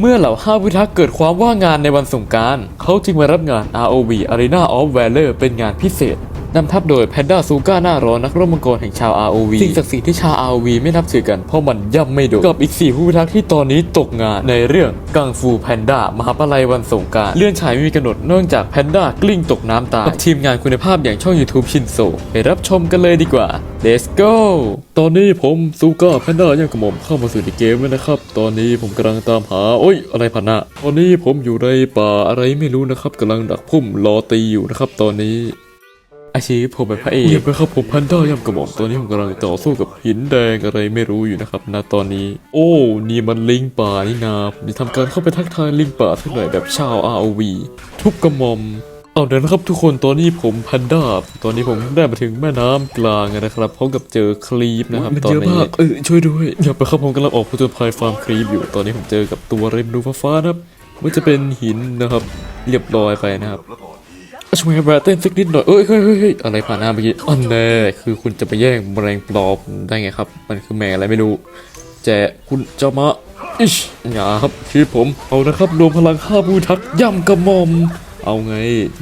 เมื่อเหล่าห้าพิทักษ์เกิดความว่างงานในวันสงการ เขาจึงมารับงาน ROV Arena of Valor เป็นงานพิเศษ นำทัพโดยแพนด้าซูก้าหน้าร้อนนักรบมังกรแห่งชาว ROV สิ่งศักดิ์สิทธิ์ที่ชาว ROV ไม่นับถือกันเพราะมันย่ำไม่โดนกับอีก4ผู้พิทักษ์ที่ตอนนี้ตกงานในเรื่องกังฟูแพนด้ามหาปลัยวันสงการเลื่อนฉายไม่มีกำหนดเนื่องจากแพนด้ากลิ้งตกน้ำตายกับทีมงานคุณภาพอย่างช่อง YouTube ชินโซไปรับชมกันเลยดีกว่า Let's go ตอนนี้ผมซูก้าแพนด้ายังกระหม่อมเข้ามาสู่ในเกมแล้วนะครับ ตอนนี้ผมกำลังตามหาโอ้ยอะไรพันนะตอนนี้ผมอยู่ในป่าอะไรไม่รู้นะครับกำลังดักพุ่มรอตีอยู่นะครับตอนนี้ อาชีพผมเป็นพระเอกเงียบไปครับผมพันด้าย่ำกระหม่อมตอนนี้ผมกำลังต่อสู้กับหินแดงอะไรไม่รู้อยู่นะครับณตอนนี้ โอ้ นี่มันลิงป่านี่นาผมจะทำการเข้าไปทักทายลิงป่าสักหน่อยแบบชาว ROV ทุบกระหม่อมเอาเดี๋ยวนะครับทุกคนตอนนี้ผมพันด้าตอนนี้ผมได้มาถึงแม่น้ำกลางนะครับพร้อมกับเจอคลีปนะครับมันตอนเยอะนี้มากเออช่วยด้วยอย่าไปครับผมกำลังออกผจญภัยฟาร์มคลีปอยู่ตอนนี้ผมเจอกับตัวเรนดูฟ้าๆนะครับมันจะเป็นหินนะครับ เรียบร้อยไปนะครับ ช่วยแบรเต้นสักนิดหน่อยเอ้ยเฮ้ยเฮ้ยเฮ้ยอะไรผ่านหน้าเมื่อกี้อันแน่คือคุณจะไปแย่งแมลงปลอมได้ไงครับ มันคือแมงอะไรไม่รู้แจคุณจะมาอิชอย่าครับชีวิตผมเอานะครับรวมพลังข้าผู้ทักย่ำกระหม่อม เอาไง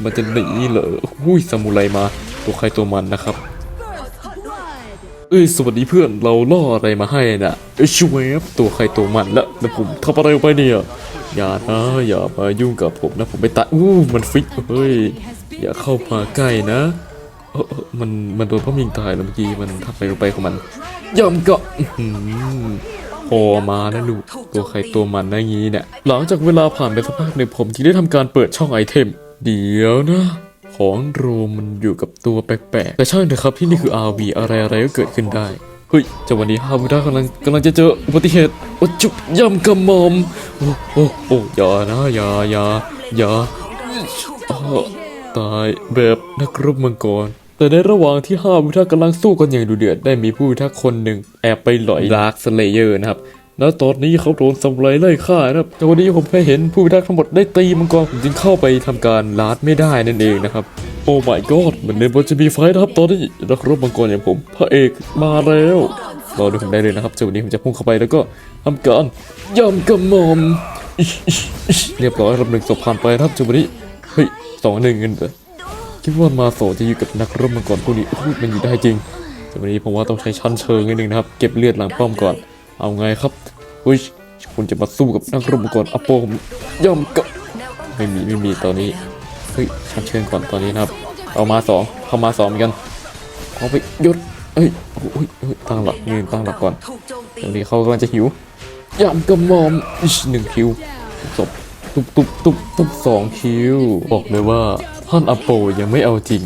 มันจะหนีเหรอหุ้ยสมุไรมา ตัวใครตัวมันนะครับ เอ้ยสวัสดีเพื่อนเราล่ออะไรมาให้น่ะเอ้ยช่วยครับตัวใครตัวมันละแล้วผมทำอะไรไปเนี่ย อย่านะอย่ามายุ่งกับผมนะผมไปตายอู้มันฟิกเฮ้ยอย่าเข้ามาใกล้นะเออมันมันโดนพ่อมิงตายแล้วเมื่อกี้มันทำอะไรลงไปของมันยอมก็อื้อหือพอมานะลูกตัวใครตัวมันนะงี้เนี่ยหลังจากเวลาผ่านไปสักพักหนึ่งผมจึงได้ทำการเปิดช่องไอเทม เดี๋ยวนะ ของโรมันอยู่กับตัวแปลกๆ แต่ช่างเถอะครับที่นี่คือ RV อะไรอะไรก็เกิดขึ้นได้ เฮ้ยจังหวะนี้ฮาวุด้ากำลังกำลังจะเจออุบัติเหตุโอ้จุบย่ำกระหม่อมโอ้โอ้โอ้อย่านะอย่าอย่าอย่าอ้อตายแบบนักรบมังกร แต่ในระหว่างที่ห้าวิทักษ์กำลังสู้กันอย่างดุเดือดได้มีผู้พิทักษ์คนหนึ่งแอบไปหลอยดาร์คสเลเยอร์นะครับแล้วตอนนี้เขาโดนสมุไรไล่ฆ่านะครับแต่วันนี้ผมแค่เห็นผู้พิทักษ์ทั้งหมดได้ตีมังกรผมจึงเข้าไปทำการลาดไม่ได้นั่นเองนะครับ โอ้ my god เหมือนในบอลจะมีไฟนะครับตอนนี้นักรบมังกรอย่างผมพระเอกมาแล้วรอดูผมได้เลยนะครับเจ้าวันนี้ผมจะพุ่งเข้าไปแล้วก็ทำการย่ำกระหม่อมเรียบร้อยรับหนึ่งศพผ่านไปนะครับเจ้าวันนี้เฮ้ยสองหนึ่งเงินเหรอคิดว่ามาโซจะอยู่กับนักรบมังกรพวกนี้พูดมันอยู่ได้จริงแต่วันนี้ผมว่าต้องใช้ชั้นเชิงนิดนึงนะครับเก็บเลือดหลังป้อมก่อน เอาไงครับอุ้ยคุณจะมาสู้กับนักรบมังกรอโปผมย่อมก็ไม่มีไม่มีตอนนี้ เฮ้ยชันเชิงก่อนตอนนี้นะครับ เอามาสองเข้ามาสองเหมือนกันเอาไปยุดเอ้ยโอ้ยเอ้ยตั้งหลักยืนตั้งหลักก่อนตอนนี้เขากำลังจะหิวยำกระหมอมอิชหนึ่งคิวศพตุบตุบตุบตุบสองคิวบอกเลยว่าท่านอโปยังไม่เอาจริง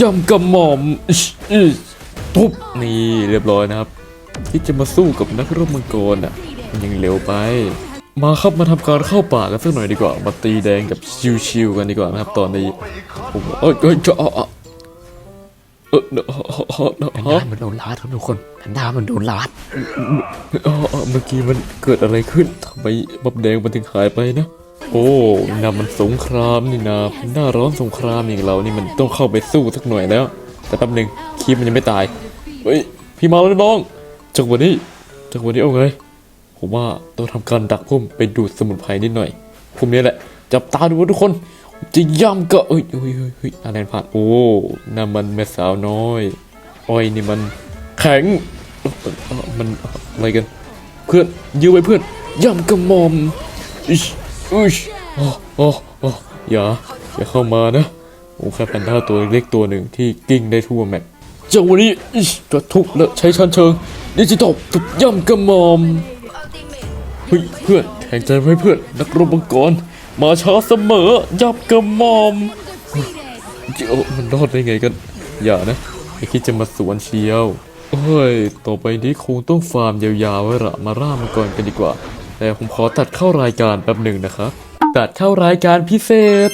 ยำกระหม่อมอิชอิชทุบนี่เรียบร้อยนะครับ ที่จะมาสู้กับนักรบมังกรอะมันยังเร็วไป มาครับมาทำการเข้าป่ากันสักหน่อยดีกว่า มาตีแดงกับชิวๆกันดีกว่านะครับตอนนี้ผมเอ้ยเอ้ยจะเอาเอาเออเออเออเออแพนเอด้าอมันโดนลาดครับทุกคนแพนด้ามันโดนลาดเออเออเมื่อกี้มันเกิดอะไรขึ้นทำไมบับแดงมันถึงหายไปนะ โอ้นามันสงครามนี่นาหน้าร้อนสงครามอย่างเรานี่มันต้องเข้าไปสู้สักหน่อยแล้ว แต่แป๊บหนึ่งคีบมันยังไม่ตายเฮ้ยพี่มาแล้วน้องจังหวะนี้จังหวะนี้เอาไง ผมว่าต้องทำการดักพุ่มไปดูดสมุนไพรนิดหน่อยพุ่มนี้แหละ จับตาดูทุกคนจะย่ำก็เอ้ยเฮ้ยเฮ้ยอะไรผ่านโอ้นั่นมันแม่สาวน้อยอ้อยนี่มันแข็งมันอะไรกัน เพื่อนยื้อไว้เพื่อนย่ำกระหมอมอิชอิชอ๋ออ๋ออย่าอย่าเข้ามานะผมแค่แพนด้าตัวเล็กตัวหนึ่งที่กิ้งได้ทั่วแมปเจ้าวันนี้อิชจะทุกและใช้ชันเชิงดิจิตอลทุบย่ำกระหมอม เฮ้ยเพื่อนแทงใจไว้เพื่อนนักรบมังกรมาช้าเสมอยับกระหม่อมเจ้ามันรอดได้ไงกัน อย่านะไอ้คิดจะมาสวนเชียวเฮ้ย ต่อไปนี้คงต้องฟาร์มยาวๆไว้ละมาร่ามังกรกันดีกว่า แต่ผมขอตัดเข้ารายการแป๊บหนึ่งนะครับ ตัดเข้ารายการพิเศษ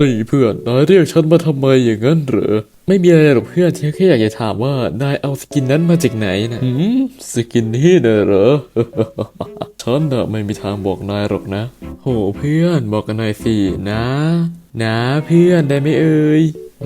นี่เพื่อนนายเรียกฉันมาทำไมอย่างนั้นเหรอ ไม่มีอะไรหรอกเพื่อนฉันแค่อยากจะถามว่านายเอาสกินนั้นมาจากไหนนะหืมสกินนี่เนอะเหรอ ฉันน่ะไม่มีทางบอกนายหรอกนะ โหเพื่อนบอกกันหน่อยสินะ นะเพื่อนได้ไหมเอ่ย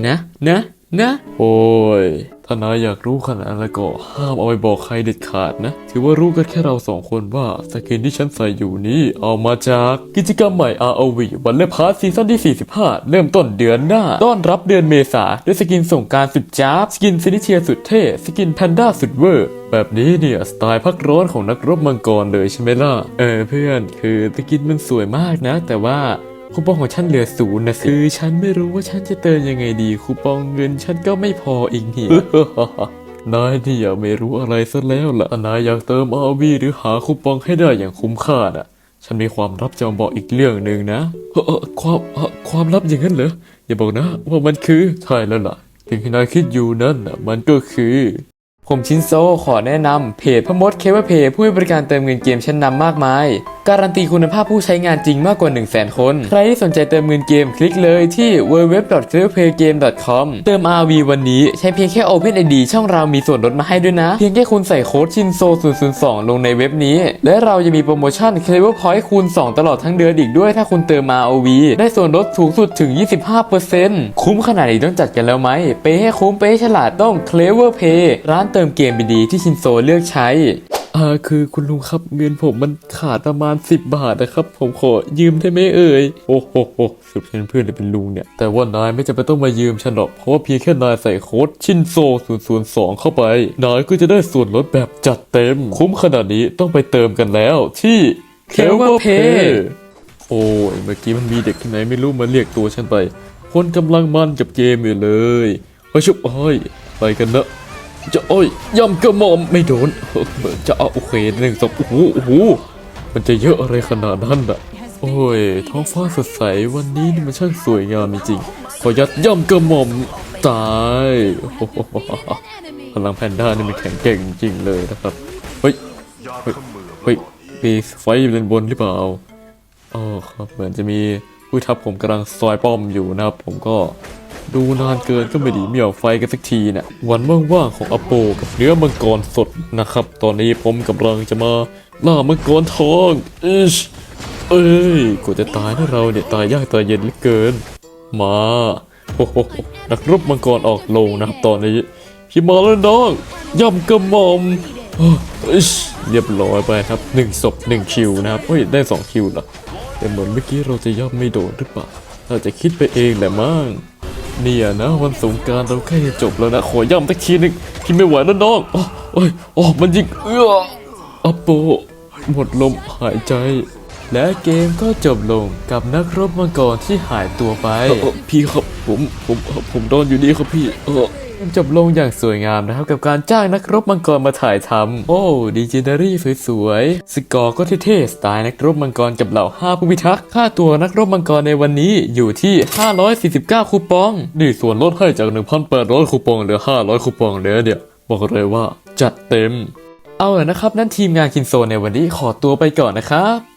นะนะ นะ โอ้ย ถ้านายอยากรู้ขนาดนั้นแล้วก็ห้ามเอาไปบอกใครเด็ดขาดนะ ถือว่ารู้กันแค่เราสองคนว่าสกินที่ฉันใส่อยู่นี้เอามาจากกิจกรรมใหม่ ROV วันเล่พาร์ทซีซั่นที่ 45 เริ่มต้นเดือนหน้า ต้อนรับเดือนเมษาด้วยสกินส่งการสุดจ้าบ สกินซินิเชียสุดเท่ สกินแพนด้าสุดเวอร์แบบนี้เนี่ยสไตล์พักร้อนของนักรบมังกรเลยใช่ไหมล่ะ เออเพื่อนคือสกินมันสวยมากนะ แต่ว่า คูปองของฉันเหลือศูนย์นะสิคือฉันไม่รู้ว่าฉันจะเติมยังไงดี คูปองเงินฉันก็ไม่พออีกนี่นายนี่อย่าไม่รู้อะไรซะแล้วล่ะนายอยากเติมอาวีหรือหาคูปองให้ได้อย่างคุ้มค่าน่ะ ฉันมีความลับจะมาบอกอีกเรื่องหนึ่งนะเออความเออความลับอย่างนั้นเหรออย่าบอกนะ ว่ามันคือใช่แล้วล่ะสิ่งที่นายคิดอยู่นั่นน่ะมันก็คือ ผมชินโซขอแนะนำเพจพมดเคเวเพย์ผู้ให้บริการเติมเงินเกมชั้นนำมากมาย การันตีคุณภาพผู้ใช้งานจริงมากกว่า 1 0 0 0 0แคน ใครที่สนใจเติมเงินเกมคลิกเลยที่ www.clearplaygame.com เติม RV วันนี้ใช้เพียงแค่ Open ID ช่องเรามีส่วนลดมาให้ด้วยนะ เพียงแค่คุณใส่โค้ดชินโซ002 ลงในเว็บนี้ และเราจะมีโปรโมชั่น Clever Point คูณ 2 ตลอดทั้งเดือนอีกด้วย ถ้าคุณเติม RV ได้ส่วนลดสูงสุดถึง 25%คุ้มขนาดนี้ต้องจัดกันแล้วไหมเปให้คุ้มเปให้ฉลาดต้อง Clever Pay ร้านเติมเกมดีๆที่ชินโซเลือกใช้อ่าคือคุณลุงครับเงินผมมันขาดประมาณ 10 บาทนะครับ ผมขอยืมได้ไหมเอ่ยโอ้โหโหสุดเป็นเพื่อนหรือเป็นลุงเนี่ย แต่ว่านายไม่จำเป็นต้องมายืมฉันหรอก เพราะว่าเพียงแค่นายใส่โค้ดชินโซ 002 เข้าไป นายก็จะได้ส่วนลดแบบจัดเต็ม คุ้มขนาดนี้ต้องไปเติมกันแล้วที่ Clever Pay โอ้ยเมื่อกี้มันมีเด็กที่ไหนไม่รู้มาเรียกตัวฉันไป คนกำลังมันกับเกมอยู่เลยเฮ้ยชุบเฮ้ยไปกันเนอะ จะโอ้ยย่ำกระหม่อมไม่โดนจะเอาโอเคหนึ่งสองโอ้โหโอ้โหมันจะเยอะอะไรขนาดนั้นอะโอ้ยท้องฟ้าสดใสวันนี้นี่มันช่างสวยงามจริงๆขอยัดย่ำกระหม่อมตายพลังแพนด้านี่มันแข็งแกร่งจริงเลยนะครับเฮ้ยเฮ้ยเฮ้ยมีไฟอยู่ด้านบนหรือเปล่าอ๋อครับเหมือนจะมีผู้ทัพผมกำลังซอยป้อมอยู่นะครับผมก็ ดูนานเกินก็ไม่ดีไม่ออกไฟกันสักทีนะ่ะวันว่างๆของอโปกับเนื้อมังกรสดนะครับ ตอนนี้ผมกำลังจะมาล่ามังกรทองอิชเอ้ยกูจะตายนะเราเนี่ยตายยากตายเย็นเหลือเกิน มาโอ้โหนักรบมังกรออกลงนะครับตอนนี้พี่มาแล้วน้องย่ำกระหม่อมอ้าวอิชเรียบร้อยไปครับหนึ่งศพหนึ่งคิวนะครับเฮ้ยได้สองคิวเหรอแต่เหมือนเมื่อกี้เราจะย่ำไม่โดนหรือเปล่าเราจะคิดไปเองแหละมั้ง เนี่ยนะวันสงการเราใกล้จะจบแล้วนะ ขอย่ำตะคีนึงกินไม่ไหวแล้วน้องโอ้โอ้ยโอ้มันยิงเอื้ออัปโป หมดลมหายใจ และเกมก็จบลงกับนักรบมังกรที่หายตัวไป พี่ครับผมผมผมโดนอยู่ดีครับพี่เออ จบลงอย่างสวยงามนะครับกับการจ้างนักรบมังกรมาถ่ายทำโอ้ดีเจเนอรี่สวยๆสกอร์ก็เท่ๆสไตล์นักรบมังกรกับเหล่าห้าผู้พิทักษ์ค่าตัวนักรบมังกรในวันนี้อยู่ที่ 549 คูปอง นี่ส่วนลดให้จาก 1,800 คูปองเหลือ 500 คูปองเลยเนี่ยบอกเลยว่าจัดเต็ม เอาละนะครับ นั่นทีมงานคินโซในวันนี้ขอตัวไปก่อนนะครับ